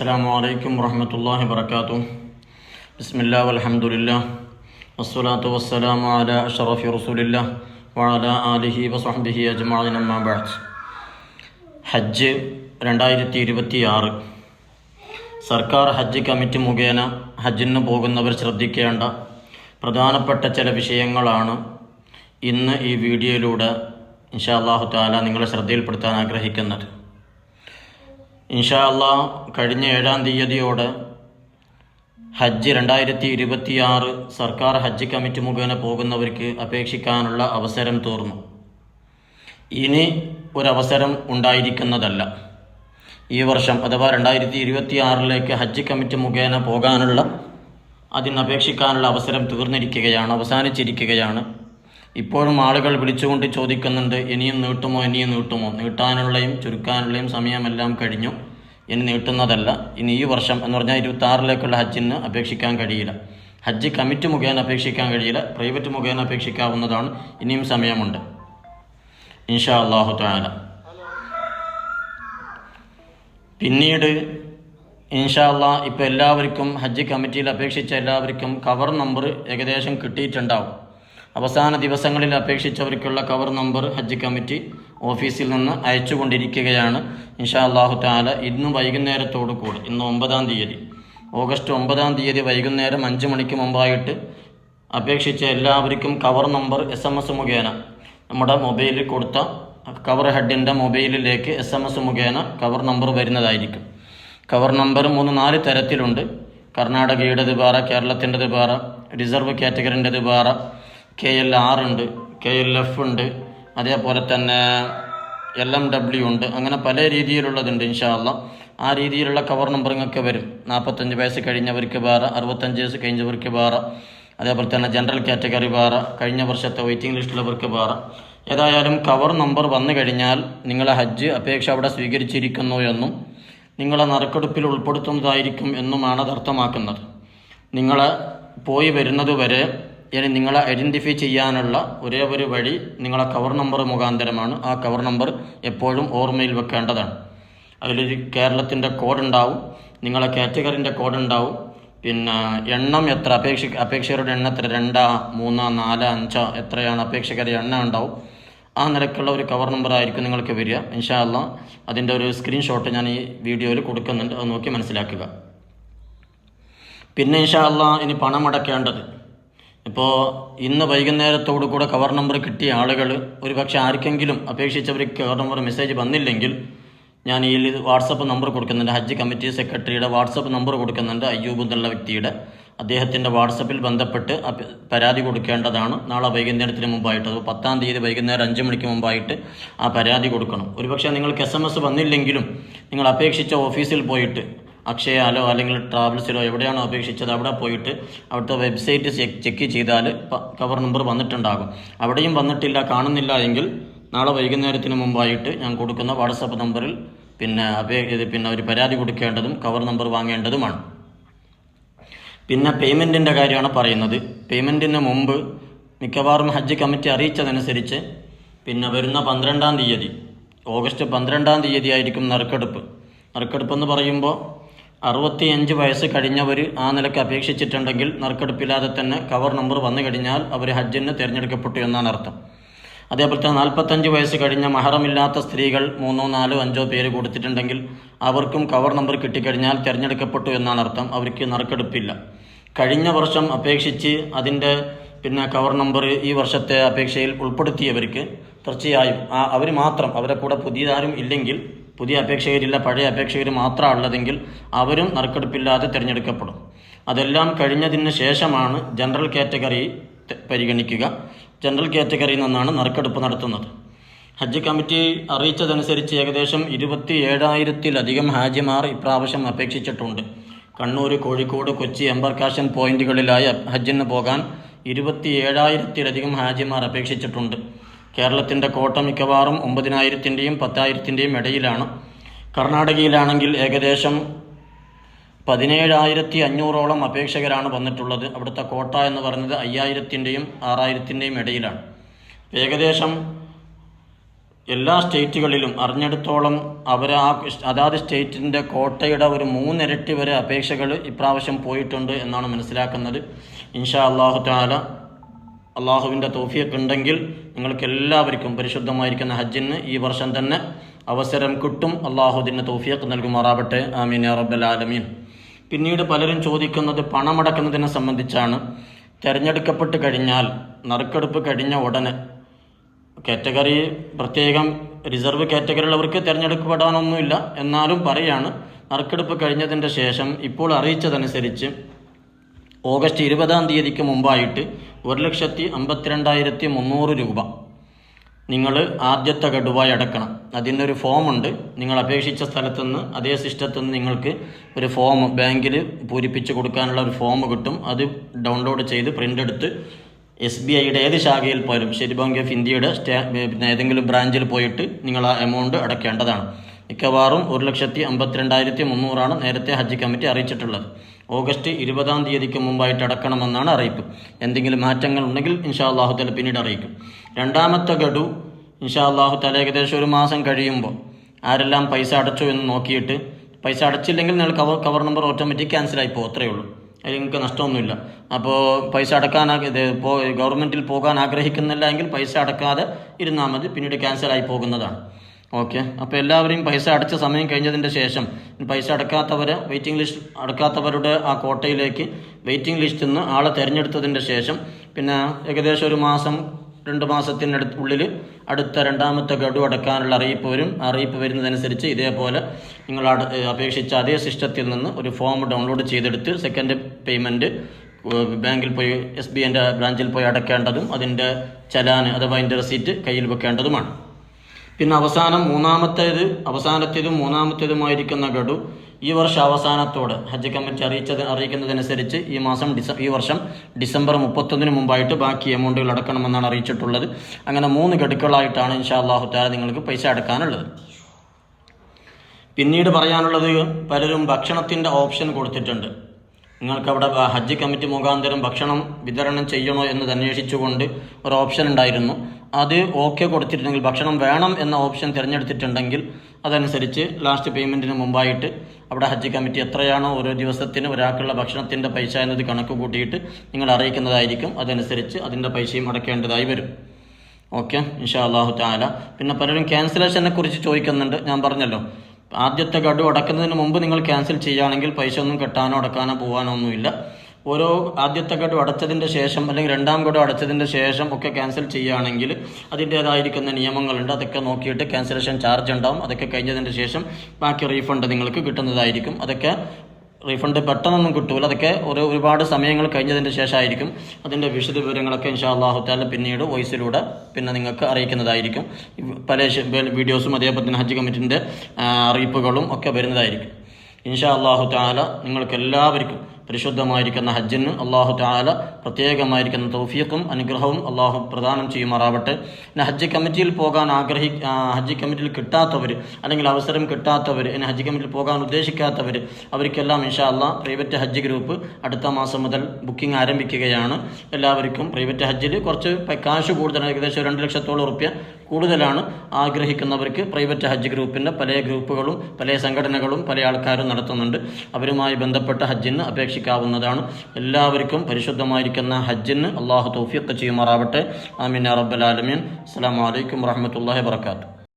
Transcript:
السلام عليكم ورحمة الله وبركاته بسم الله والحمد لله والصلاة والسلام على أشرف رسول الله وعلى آله وصحبه أجمعين أما بعد ഹജ്ജ് രണ്ടായിരത്തി ഇരുപത്തി ആറ് സർക്കാർ ഹജ്ജ് കമ്മിറ്റി മുഖേന ഹജ്ജിന് പോകുന്നവർ ശ്രദ്ധിക്കേണ്ട പ്രധാനപ്പെട്ട ചില വിഷയങ്ങളാണ് ഇന്ന് ഈ വീഡിയോയിലൂടെ ഇൻഷാ അള്ളാഹു താല നിങ്ങളെ ശ്രദ്ധയിൽപ്പെടുത്താൻ ആഗ്രഹിക്കുന്നത് ഇൻഷാ അള്ളാ കഴിഞ്ഞ ഏഴാം തീയതിയോടെ ഹജ്ജ് രണ്ടായിരത്തി ഇരുപത്തിയാറ് സർക്കാർ ഹജ്ജ് കമ്മിറ്റി മുഖേന പോകുന്നവർക്ക് അപേക്ഷിക്കാനുള്ള അവസരം തീർന്നു. ഇനി ഒരവസരം ഉണ്ടായിരിക്കുന്നതല്ല. ഈ വർഷം അഥവാ രണ്ടായിരത്തി ഇരുപത്തിയാറിലേക്ക് ഹജ്ജ് കമ്മിറ്റി മുഖേന പോകാനുള്ള അതിനപേക്ഷിക്കാനുള്ള അവസരം തീർന്നിരിക്കുകയാണ് അവസാനിച്ചിരിക്കുകയാണ്. ഇപ്പോഴും ആളുകൾ വിളിച്ചുകൊണ്ട് ചോദിക്കുന്നുണ്ട് ഇനിയും നീട്ടുമോ ഇനിയും നീട്ടുമോ? നീട്ടാനുള്ളയും ചുരുക്കാനുള്ളയും സമയമെല്ലാം കഴിഞ്ഞു. ഇനി നീട്ടുന്നതല്ല. ഇനി ഈ വർഷം എന്ന് പറഞ്ഞാൽ ഇരുപത്തി ആറിലേക്കുള്ള ഹജ്ജിന് അപേക്ഷിക്കാൻ കഴിയില്ല. ഹജ്ജ് കമ്മിറ്റി മുഖേന അപേക്ഷിക്കാൻ കഴിയില്ല. പ്രൈവറ്റ് മുഖേന അപേക്ഷിക്കാവുന്നതാണ്. ഇനിയും സമയമുണ്ട്. ഇൻഷാ അള്ളാഹു താല പിന്നീട് ഇൻഷാ അള്ളാ ഇപ്പോൾ എല്ലാവർക്കും ഹജ്ജ് കമ്മിറ്റിയിൽ അപേക്ഷിച്ച എല്ലാവർക്കും കവർ നമ്പർ ഏകദേശം കിട്ടിയിട്ടുണ്ടാവും. അവസാന ദിവസങ്ങളിൽ അപേക്ഷിച്ചവർക്കുള്ള കവർ നമ്പർ ഹജ്ജ് കമ്മിറ്റി ഓഫീസിൽ നിന്ന് അയച്ചുകൊണ്ടിരിക്കുകയാണ്. ഇൻഷാ അള്ളാഹു താല ഇന്ന് വൈകുന്നേരത്തോടു കൂടി ഇന്ന് ഒമ്പതാം തീയതി. ഓഗസ്റ്റ് ഒമ്പതാം തീയതി വൈകുന്നേരം അഞ്ച് മണിക്ക് മുമ്പായിട്ട് അപേക്ഷിച്ച എല്ലാവർക്കും cover number S M S മുഖേന നമ്മുടെ മൊബൈലിൽ കൊടുത്ത കവർ ഹെഡിന്റെ മൊബൈലിലേക്ക് എസ് എം എസ് മുഖേന കവർ നമ്പർ വരുന്നതായിരിക്കും. കവർ നമ്പർ മൂന്ന് നാല് തരത്തിലുണ്ട്. കർണാടകയുടേത് വേറെ കേരളത്തിന്റെത് വേറെ റിസർവ് കാറ്റഗറിന്റെത് വേറെ കെ എൽ ആർ ഉണ്ട് കെ എൽ എഫ് ഉണ്ട് അതേപോലെ തന്നെ എൽ എം ഡബ്ല്യു ഉണ്ട് അങ്ങനെ പല രീതിയിലുള്ളതുണ്ട് ഇൻഷാല്ല ആ രീതിയിലുള്ള കവർ നമ്പറിങ്ങൊക്കെ വരും. നാൽപ്പത്തഞ്ച് വയസ്സ് കഴിഞ്ഞവർക്ക് വേറെ അറുപത്തഞ്ച് വയസ്സ് കഴിഞ്ഞവർക്ക് വേറെ അതേപോലെ തന്നെ ജനറൽ കാറ്റഗറി വേറെ കഴിഞ്ഞ വർഷത്തെ വെയിറ്റിംഗ് ലിസ്റ്റിലുള്ളവർക്ക് വേറെ. ഏതായാലും കവർ നമ്പർ വന്നു കഴിഞ്ഞാൽ നിങ്ങളെ ഹജ്ജ് അപേക്ഷ അവിടെ സ്വീകരിച്ചിരിക്കുന്നു എന്നും നിങ്ങളെ നറുക്കെടുപ്പിൽ ഉൾപ്പെടുത്തുന്നതായിരിക്കും എന്നുമാണ് അത് അർത്ഥമാക്കുന്നത്. നിങ്ങളെ പോയി വരുന്നത് വരെ ഇനി നിങ്ങളെ ഐഡന്റിഫൈ ചെയ്യാനുള്ള ഒരേ ഒരു വഴി നിങ്ങളെ കവർ നമ്പർ മുഖാന്തരമാണ്. ആ കവർ നമ്പർ എപ്പോഴും ഓർമ്മയിൽ വെക്കേണ്ടതാണ്. അതിലൊരു കേരളത്തിന്റെ കോഡ് ഉണ്ടാവും. നിങ്ങളെ കാറ്റഗറിന്റെ കോഡ് ഉണ്ടാവും. പിന്നെ എണ്ണം എത്ര? അപേക്ഷ അപേക്ഷകരുടെ എണ്ണം എത്ര? രണ്ടാ മൂന്നാ നാല് അഞ്ചാ എത്രയാണ്? അപേക്ഷകരുടെ എണ്ണം ഉണ്ടാവും. ആ നിലക്കുള്ള ഒരു കവർ നമ്പർ ആയിരിക്കും നിങ്ങൾക്ക് വരിക. ഇൻഷാല്ല അതിന്റെ ഒരു സ്ക്രീൻഷോട്ട് ഞാൻ ഈ വീഡിയോയിൽ കൊടുക്കുന്നുണ്ട്. അത് നോക്കി മനസ്സിലാക്കുക. പിന്നെ ഇൻഷാല്ല ഇനി പണം അടയ്ക്കേണ്ടത്. ഇപ്പോൾ ഇന്ന് വൈകുന്നേരത്തോടു കൂടെ കവർ നമ്പർ കിട്ടിയ ആളുകൾ ഒരു പക്ഷേ ആർക്കെങ്കിലും അപേക്ഷിച്ചവർക്ക് കവർ നമ്പർ മെസ്സേജ് വന്നില്ലെങ്കിൽ ഞാൻ ഈ വാട്സപ്പ് നമ്പർ കൊടുക്കുന്നുണ്ട്. ഹജ്ജ് കമ്മിറ്റി സെക്രട്ടറിയുടെ വാട്സപ്പ് നമ്പർ കൊടുക്കുന്നുണ്ട്. അയ്യൂബ് എന്നുള്ള വ്യക്തിയുടെ. അദ്ദേഹത്തിന്റെ വാട്സപ്പിൽ ബന്ധപ്പെട്ട് പരാതി കൊടുക്കേണ്ടതാണ്. നാളെ വൈകുന്നേരത്തിന് മുമ്പായിട്ട്. അത് പത്താം തീയതി വൈകുന്നേരം അഞ്ച് മണിക്ക് മുമ്പായിട്ട് ആ പരാതി കൊടുക്കണം. ഒരുപക്ഷെ നിങ്ങൾക്ക് എസ് വന്നില്ലെങ്കിലും നിങ്ങൾ അപേക്ഷിച്ച ഓഫീസിൽ പോയിട്ട് അക്ഷയാലോ അല്ലെങ്കിൽ ട്രാവൽസിലോ എവിടെയാണോ അപേക്ഷിച്ചത് അവിടെ പോയിട്ട് അവിടുത്തെ വെബ്സൈറ്റ് ചെക്ക് ചെയ്താൽ കവർ നമ്പർ വന്നിട്ടുണ്ടാകും. അവിടെയും വന്നിട്ടില്ല കാണുന്നില്ല എങ്കിൽ നാളെ വൈകുന്നേരത്തിന് മുമ്പായിട്ട് ഞാൻ കൊടുക്കുന്ന വാട്സപ്പ് നമ്പറിൽ പിന്നെ അപേ പിന്നെ ഒരു പരാതി കൊടുക്കേണ്ടതും കവർ നമ്പർ വാങ്ങേണ്ടതുമാണ്. പിന്നെ പേയ്മെന്റിന്റെ കാര്യമാണ് പറയുന്നത്. പേയ്മെന്റിന് മുമ്പ് മിക്കവാറും ഹജ്ജ് കമ്മിറ്റി അറിയിച്ചതനുസരിച്ച് പിന്നെ വരുന്ന പന്ത്രണ്ടാം തീയതി ഓഗസ്റ്റ് പന്ത്രണ്ടാം തീയതി ആയിരിക്കും നറുക്കെടുപ്പ്. നറുക്കെടുപ്പ് എന്ന് പറയുമ്പോൾ അറുപത്തിയഞ്ച് വയസ്സ് കഴിഞ്ഞവർ ആ നിലയ്ക്ക് അപേക്ഷിച്ചിട്ടുണ്ടെങ്കിൽ നറുക്കെടുപ്പില്ലാതെ തന്നെ കവർ നമ്പർ വന്നു കഴിഞ്ഞാൽ അവർ ഹജ്ജിന് തിരഞ്ഞെടുക്കപ്പെട്ടു എന്നാണ് അർത്ഥം. അതേപോലെ തന്നെ നാൽപ്പത്തഞ്ച് വയസ്സ് കഴിഞ്ഞ മഹറമില്ലാത്ത സ്ത്രീകൾ മൂന്നോ നാലോ അഞ്ചോ പേര് കൊടുത്തിട്ടുണ്ടെങ്കിൽ അവർക്കും കവർ നമ്പർ കിട്ടിക്കഴിഞ്ഞാൽ തിരഞ്ഞെടുക്കപ്പെട്ടു എന്നാണ് അർത്ഥം. അവർക്ക് നറുക്കെടുപ്പില്ല. കഴിഞ്ഞ വർഷം അപേക്ഷിച്ച് അതിന്റെ പിന്നെ കവർ നമ്പർ ഈ വർഷത്തെ അപേക്ഷയിൽ ഉൾപ്പെടുത്തിയവർക്ക് തീർച്ചയായും അവർ മാത്രം അവരെ കൂടെ പുതിയതാരും ഇല്ലെങ്കിൽ പുതിയ അപേക്ഷകരില്ല പഴയ അപേക്ഷകർ മാത്രമാണ് ഉള്ളതെങ്കിൽ അവരും നറുക്കെടുപ്പില്ലാതെ തിരഞ്ഞെടുക്കപ്പെടും. അതെല്ലാം കഴിഞ്ഞതിന് ശേഷമാണ് ജനറൽ കാറ്റഗറി പരിഗണിക്കുക. ജനറൽ കാറ്റഗറിയിൽ നിന്നാണ് നറുക്കെടുപ്പ് നടത്തുന്നത്. ഹജ്ജ് കമ്മിറ്റി അറിയിച്ചതനുസരിച്ച് ഏകദേശം ഇരുപത്തി ഏഴായിരത്തിലധികം ഹാജിമാർ ഇപ്രാവശ്യം അപേക്ഷിച്ചിട്ടുണ്ട്. കണ്ണൂർ കോഴിക്കോട് കൊച്ചി എംബർക്കാഷൻ പോയിന്റുകളിലായി ഹജ്ജിന് പോകാൻ ഇരുപത്തി ഏഴായിരത്തിലധികം ഹാജിമാർ അപേക്ഷിച്ചിട്ടുണ്ട്. കേരളത്തിന്റെ കോട്ട മിക്കവാറും ഒമ്പതിനായിരത്തിന്റെയും പത്തായിരത്തിന്റെയും ഇടയിലാണ്. കർണാടകയിലാണെങ്കിൽ ഏകദേശം പതിനേഴായിരത്തി അഞ്ഞൂറോളം അപേക്ഷകരാണ് വന്നിട്ടുള്ളത്. അവിടുത്തെ കോട്ട എന്ന് പറയുന്നത് അയ്യായിരത്തിന്റെയും ആറായിരത്തിന്റെയും ഇടയിലാണ്. ഏകദേശം എല്ലാ സ്റ്റേറ്റുകളിലും അറിഞ്ഞെടുത്തോളം അവർ ആ അതാത് സ്റ്റേറ്റിന്റെ കോട്ടയുടെ ഒരു മൂന്നിരട്ടി വരെ അപേക്ഷകൾ ഇപ്രാവശ്യം പോയിട്ടുണ്ട് എന്നാണ് മനസ്സിലാക്കുന്നത്. ഇൻഷാ അള്ളാഹു താല അള്ളാഹുവിന്റെ തോഫിയൊക്കെ ഉണ്ടെങ്കിൽ നിങ്ങൾക്ക് എല്ലാവർക്കും പരിശുദ്ധമായിരിക്കുന്ന ഹജ്ജിന് ഈ വർഷം തന്നെ അവസരം കിട്ടും. അള്ളാഹുദിന് തോഫിയൊക്കെ നൽകുമാറാവട്ടെ. ആമീൻ അറബൽ ആലമീൻ. പിന്നീട് പലരും ചോദിക്കുന്നത് പണമടക്കുന്നതിനെ സംബന്ധിച്ചാണ്. തിരഞ്ഞെടുക്കപ്പെട്ട് കഴിഞ്ഞാൽ നറുക്കെടുപ്പ് കഴിഞ്ഞ ഉടനെ കാറ്റഗറി പ്രത്യേകം റിസർവ് കാറ്റഗറിയുള്ളവർക്ക് തിരഞ്ഞെടുക്കപ്പെടാനൊന്നുമില്ല. എന്നാലും പറയാണ് നറുക്കെടുപ്പ് കഴിഞ്ഞതിന്റെ ശേഷം ഇപ്പോൾ അറിയിച്ചതനുസരിച്ച് ഓഗസ്റ്റ് ഇരുപതാം തീയതിക്ക് മുമ്പായിട്ട് ഒരു ലക്ഷത്തി അമ്പത്തിരണ്ടായിരത്തി മുന്നൂറ് രൂപ. നിങ്ങൾ ആദ്യത്തെ ഗഡുവായി അടക്കണം. അതിനൊരു ഫോമുണ്ട്. നിങ്ങൾ അപേക്ഷിച്ച സ്ഥലത്തുനിന്ന് അതേ സിസ്റ്റത്തിൽ നിന്ന് നിങ്ങൾക്ക് ഒരു ഫോം ബാങ്കിൽ പൂരിപ്പിച്ച് കൊടുക്കാനുള്ള ഒരു ഫോം കിട്ടും. അത് ഡൗൺലോഡ് ചെയ്ത് പ്രിന്റ് എടുത്ത് എസ് ബി ഐയുടെ ഏത് ശാഖയിൽ പോയാലും സ്റ്റേറ്റ് ബാങ്ക് ഓഫ് ഇന്ത്യയുടെ സ്റ്റേ പിന്നെ ഏതെങ്കിലും ബ്രാഞ്ചിൽ പോയിട്ട് നിങ്ങൾ ആ എമൗണ്ട് അടയ്ക്കേണ്ടതാണ്. മിക്കവാറും ഒരു ലക്ഷത്തി അമ്പത്തിരണ്ടായിരത്തി മുന്നൂറാണ് നേരത്തെ ഹജ്ജ് കമ്മിറ്റി അറിയിച്ചിട്ടുള്ളത്. ഓഗസ്റ്റ് ഇരുപതാം തീയതിക്ക് മുമ്പായിട്ട് അടക്കണമെന്നാണ് അറിയിപ്പ്. എന്തെങ്കിലും മാറ്റങ്ങൾ ഉണ്ടെങ്കിൽ ഇൻഷാ അള്ളാഹു തല പിന്നീട് അറിയിക്കും. രണ്ടാമത്തെ ഗഡു ഇൻഷാ അള്ളാഹു തല ഏകദേശം ഒരു മാസം കഴിയുമ്പോൾ ആരെല്ലാം പൈസ അടച്ചു എന്ന് നോക്കിയിട്ട് പൈസ അടച്ചില്ലെങ്കിൽ നിങ്ങൾ കവർ കവർ നമ്പർ ഓട്ടോമാറ്റിക് ക്യാൻസലായി പോകും അത്രയേ ഉള്ളൂ. അതിൽ നിങ്ങൾക്ക് നഷ്ടമൊന്നുമില്ല. അപ്പോൾ പൈസ അടക്കാൻ ഗവൺമെന്റിൽ പോകാൻ ആഗ്രഹിക്കുന്നില്ല എങ്കിൽ പൈസ അടക്കാതെ ഇരുന്നാൽ മതി പിന്നീട് ക്യാൻസലായി പോകുന്നതാണ്. ഓക്കെ അപ്പോൾ എല്ലാവരെയും പൈസ അടച്ച സമയം കഴിഞ്ഞതിന്റെ ശേഷം പൈസ അടക്കാത്തവരെ വെയിറ്റിംഗ് ലിസ്റ്റ് അടക്കാത്തവരുടെ ആ കോട്ടയിലേക്ക് വെയിറ്റിംഗ് ലിസ്റ്റിൽ നിന്ന് ആളെ തിരഞ്ഞെടുത്തതിന്റെ ശേഷം പിന്നെ ഏകദേശം ഒരു മാസം രണ്ട് മാസത്തിനടുത്ത് ഉള്ളിൽ അടുത്ത രണ്ടാമത്തെ ഗഡു അടക്കാനുള്ള അറിയിപ്പ് വരും. അറിയിപ്പ് വരുന്നതനുസരിച്ച് ഇതേപോലെ നിങ്ങൾ അപേക്ഷിച്ച അതേ സിസ്റ്റത്തിൽ നിന്ന് ഒരു ഫോം ഡൗൺലോഡ് ചെയ്തെടുത്ത് സെക്കൻഡ് പേയ്മെന്റ് ബാങ്കിൽ പോയി എസ് ബി ബ്രാഞ്ചിൽ പോയി അടക്കേണ്ടതും അതിന്റെ ചലാന് അഥവാ അതിന്റെ റെസീറ്റ് കയ്യിൽ വെക്കേണ്ടതുമാണ്. പിന്നെ അവസാനം മൂന്നാമത്തേത് അവസാനത്തേതും മൂന്നാമത്തേതുമായിരിക്കുന്ന ഗഡു ഈ വർഷ അവസാനത്തോടെ ഹജ്ജ് കമ്മിറ്റി അറിയിച്ചത് അറിയിക്കുന്നതനുസരിച്ച് ഈ മാസം ഡിസ ഈ വർഷം ഡിസംബർ മുപ്പത്തൊന്നിന് മുമ്പായിട്ട് ബാക്കി എമൗണ്ടുകൾ അടക്കണമെന്നാണ് അറിയിച്ചിട്ടുള്ളത്. അങ്ങനെ മൂന്ന് ഗഡുക്കളായിട്ടാണ് ഇൻഷാ അള്ളാഹു താര നിങ്ങൾക്ക് പൈസ അടക്കാനുള്ളത്. പിന്നീട് പറയാനുള്ളത് പലരും ഭക്ഷണത്തിന്റെ ഓപ്ഷൻ കൊടുത്തിട്ടുണ്ട്. നിങ്ങൾക്ക് അവിടെ ഹജ്ജ് കമ്മിറ്റി മുഖാന്തരം ഭക്ഷണം വിതരണം ചെയ്യണോ എന്ന് അന്വേഷിച്ചുകൊണ്ട് ഒരു ഓപ്ഷൻ ഉണ്ടായിരുന്നു. അത് ഓക്കെ കൊടുത്തിട്ടുണ്ടെങ്കിൽ ഭക്ഷണം വേണം എന്ന ഓപ്ഷൻ തിരഞ്ഞെടുത്തിട്ടുണ്ടെങ്കിൽ അതനുസരിച്ച് ലാസ്റ്റ് പേയ്മെന്റിന് മുമ്പായിട്ട് അവിടെ ഹജ്ജ് കമ്മിറ്റി എത്രയാണോ ഓരോ ദിവസത്തിന് ഒരാൾക്കുള്ള ഭക്ഷണത്തിന്റെ പൈസ എന്നത് കണക്ക് കൂട്ടിയിട്ട് നിങ്ങൾ അറിയിക്കുന്നതായിരിക്കും. അതനുസരിച്ച് അതിന്റെ പൈസയും അടക്കേണ്ടതായി വരും. ഓക്കെ ഇൻഷാ അള്ളാഹു താല പിന്നെ പലരും ക്യാൻസലേഷനെ കുറിച്ച് ചോദിക്കുന്നുണ്ട്. ഞാൻ പറഞ്ഞല്ലോ. ആദ്യത്തെ ഗഡു അടക്കുന്നതിന് മുമ്പ് നിങ്ങൾ ക്യാൻസൽ ചെയ്യുകയാണെങ്കിൽ പൈസ ഒന്നും കെട്ടാനോ അടക്കാനോ പോകാനോ ഒന്നുമില്ല. ഓരോ ആദ്യത്തെ ഗഡു അടച്ചതിന്റെ ശേഷം അല്ലെങ്കിൽ രണ്ടാം ഗഡു അടച്ചതിന്റെ ശേഷം ഒക്കെ ക്യാൻസൽ ചെയ്യുകയാണെങ്കിൽ അതിന്റേതായിരിക്കുന്ന നിയമങ്ങളുണ്ട്. അതൊക്കെ നോക്കിയിട്ട് ക്യാൻസലേഷൻ ചാർജ് ഉണ്ടാവും. അതൊക്കെ കഴിഞ്ഞതിന്റെ ശേഷം ബാക്കി റീഫണ്ട് നിങ്ങൾക്ക് കിട്ടുന്നതായിരിക്കും. അതൊക്കെ റീഫണ്ട് പെട്ടെന്നൊന്നും കിട്ടൂല. അതൊക്കെ ഒരു ഒരുപാട് സമയങ്ങൾ കഴിഞ്ഞതിന്റെ ശേഷമായിരിക്കും. അതിന്റെ വിശദ വിവരങ്ങളൊക്കെ ഇൻഷാ അള്ളാഹു താല പിന്നീട് വോയിസിലൂടെ പിന്നെ നിങ്ങൾക്ക് അറിയിക്കുന്നതായിരിക്കും. പല വീഡിയോസും അതേപോലെ തന്നെ ഹജ്ജ് കമ്മിറ്റിന്റെ അറിയിപ്പുകളും ഒക്കെ വരുന്നതായിരിക്കും. ഇൻഷാ അള്ളാഹു താല നിങ്ങൾക്ക് എല്ലാവർക്കും പരിശുദ്ധമായിരിക്കുന്ന ഹജ്ജിന് അള്ളാഹു താല പ്രത്യേകമായിരിക്കുന്ന തൗഫീഖും അനുഗ്രഹവും അള്ളാഹു പ്രദാനം ചെയ്യുമാറാവട്ടെ. പിന്നെ ഹജ്ജ് കമ്മിറ്റിയിൽ പോകാൻ ആഗ്രഹി ഹജ്ജ് കമ്മിറ്റിയിൽ കിട്ടാത്തവർ അല്ലെങ്കിൽ അവസരം കിട്ടാത്തവർ ഇനി ഹജ്ജ് കമ്മിറ്റിയിൽ പോകാൻ ഉദ്ദേശിക്കാത്തവർ അവർക്കെല്ലാം ഇൻഷാ അള്ളാഹ് പ്രൈവറ്റ് ഹജ്ജ് ഗ്രൂപ്പ് അടുത്ത മാസം മുതൽ ബുക്കിംഗ് ആരംഭിക്കുകയാണ്. എല്ലാവർക്കും പ്രൈവറ്റ് ഹജ്ജിൽ കുറച്ച് കാശ് കൂടുതലാണ്. ഏകദേശം രണ്ട് ലക്ഷത്തോളം റുപ്യ കൂടുതലാണ് ആഗ്രഹിക്കുന്നവർക്ക് പ്രൈവറ്റ് ഹജ്ജ് ഗ്രൂപ്പിന്റെ പല ഗ്രൂപ്പുകളും പല സംഘടനകളും പല ആൾക്കാരും നടത്തുന്നുണ്ട്. അവരുമായി ബന്ധപ്പെട്ട ഹജ്ജിന് അപേക്ഷിക്കാവുന്നതാണ് എല്ലാവർക്കും പരിശുദ്ധമായിരിക്കുന്ന ഹജ്ജിന് അള്ളാഹു തൗഫീഖ് ചെയ്യുമാറാവട്ടെ. ആമീൻ റബ്ബൽ ആലമീൻ. അസ്സലാമു അലൈക്കും വറഹ്മത്തുള്ളാഹി വബറകാതുഹു.